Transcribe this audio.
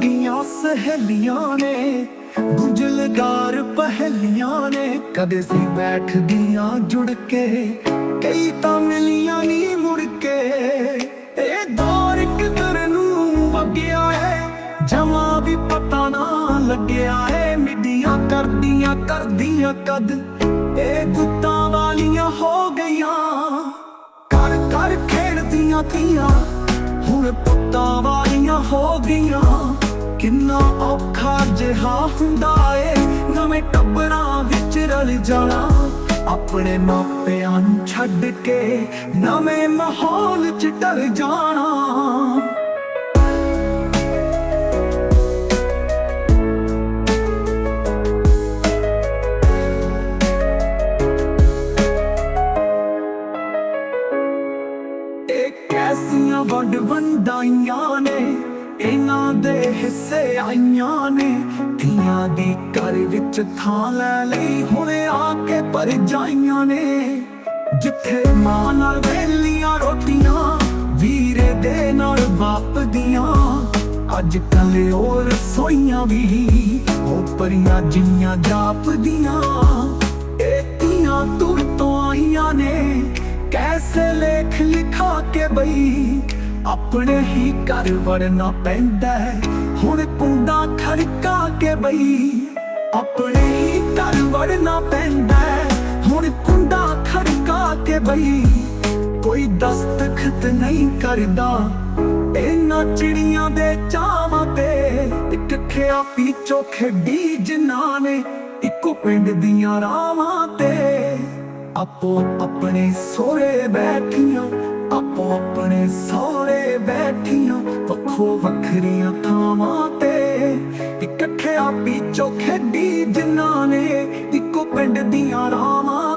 ਸਹੇਲੀਆਂ ਨੇ, ਗੁੰਝਲਦਾਰ ਪਹਿਲੀਆਂ ਨੇ। ਕਦੇ ਸੀ ਬੈਠਦੀਆਂ ਜੁੜ ਕੇ, ਕਈ ਤਾਂ ਮਿਲੀਆਂ ਨਹੀਂ ਮੁੜ ਕੇ। ਇਹ ਦੌਰ ਕਿਧਰ ਨੂੰ ਵਗਿਆ ਏ ਜਮਾ ਵੀ ਪਤਾ ਨਾ ਲੱਗਿਆ ਹੈ। ਮਿੱਡੀਆਂ ਕਰਦੀਆਂ ਕਰਦੀਆਂ ਕਦ ਇਹ ਗੁੱਤਾਂ ਵਾਲੀਆਂ ਹੋ ਗਈਆਂ। ਕਰ ਕਰ ਖੇਡਦੀਆਂ ਤੀਆਂ, ਹੁਣ ਪੁੱਤਾਂ ਵਾਲੀਆਂ ਹੋ ਗਈਆਂ। ਕਿੰਨਾ ਔਖਾ ਜਿਹਾ ਹੁੰਦਾ ਏ, ਨਵੇਂ ਟੱਬਰਾਂ ਵਿੱਚ ਰਲ ਜਾਣਾ। ਆਪਣੇ ਮਾਪਿਆਂ ਨੂੰ ਛੱਡ ਕੇ ਨਵੇਂ ਮਾਹੌਲ 'ਚ ਡਰ ਜਾਣਾ। ਕੈਸੀਆਂ ਵੰਡ ਵੰਡਾਈਆਂ ਨੇ ਇਹਨਾਂ ਦੇ ਹਿੱਸੇ ਆਈਆਂ ਨੇ। ਧੀਆਂ ਦੀ ਘਰ ਵਿੱਚ ਥਾਂ ਲੈ ਲਈ, ਹੁਣ ਆ ਕੇ ਪਰ ਜਾਈਆਂ ਨੇ। ਜਿੱਥੇ ਮਾਂ ਨਾਲ ਵੇਲੀਆਂ ਰੋਟੀਆਂ, ਵੀਰੇ ਦੇ ਨਾਲ ਬਾਪ ਦੀਆਂ। ਅੱਜ ਕੱਲ ਉਹ ਰਸੋਈਆਂ ਵੀ ਉਹ ਪਰੀਆਂ ਜਿੰਨੀਆਂ ਜਾਪਦੀਆਂ ਇਹ ਧੀਆਂ ਦੂਰ ਤੋਂ ਆਈਆਂ ਨੇ। ਕੈਸੇ ਲੇਖ ਲਿਖਾ ਕੇ ਬਈ ਆਪਣੇ ਹੀ ਘਰ ਵੜਨਾ ਪੈਂਦਾ ਹੈ। ਹੁਣ ਕੁੰਡਾ ਖੜਕਾ ਕੇ ਬਈ, ਆਪਣੇ ਹੀ ਘਰ ਵੜਨਾ ਪੈਂਦਾ ਹੈ। ਹੁਣ ਕੁੰਡਾ ਖੜਕਾ ਕੇ ਬਈ, ਕੋਈ ਦਸਤਖਤ ਨਹੀਂ ਕਰਦਾ ਇਹਨਾਂ ਚਿੜੀਆਂ ਦੇ ਚਾਵਾਂ ਤੇ ਇੱਕ ਖਿਆ ਪੀਚੋ ਖੇਡੀ ਜਿਨ੍ਹਾਂ ਨੇ ਇੱਕੋ ਪਿੰਡ ਦੀਆਂ ਰਾਵਾਂ ਤੇ ਆਪੋ ਆਪਣੇ ਸੋਰੇ ਬੈਠੀਆਂ ਆਪੋ ਆਪਣੇ ਬੈਠੀਆਂ, ਵੱਖੋ ਵੱਖਰੀਆਂ ਥਾਵਾਂ ਤੇ। ਇਕੱਠੇ ਆਪੀ ਪਿੱਛੋਂ ਖੇਡੀ ਜਿਨ੍ਹਾਂ ਨੇ ਇੱਕੋ ਪਿੰਡ ਦੀਆਂ ਰਾਵਾਂ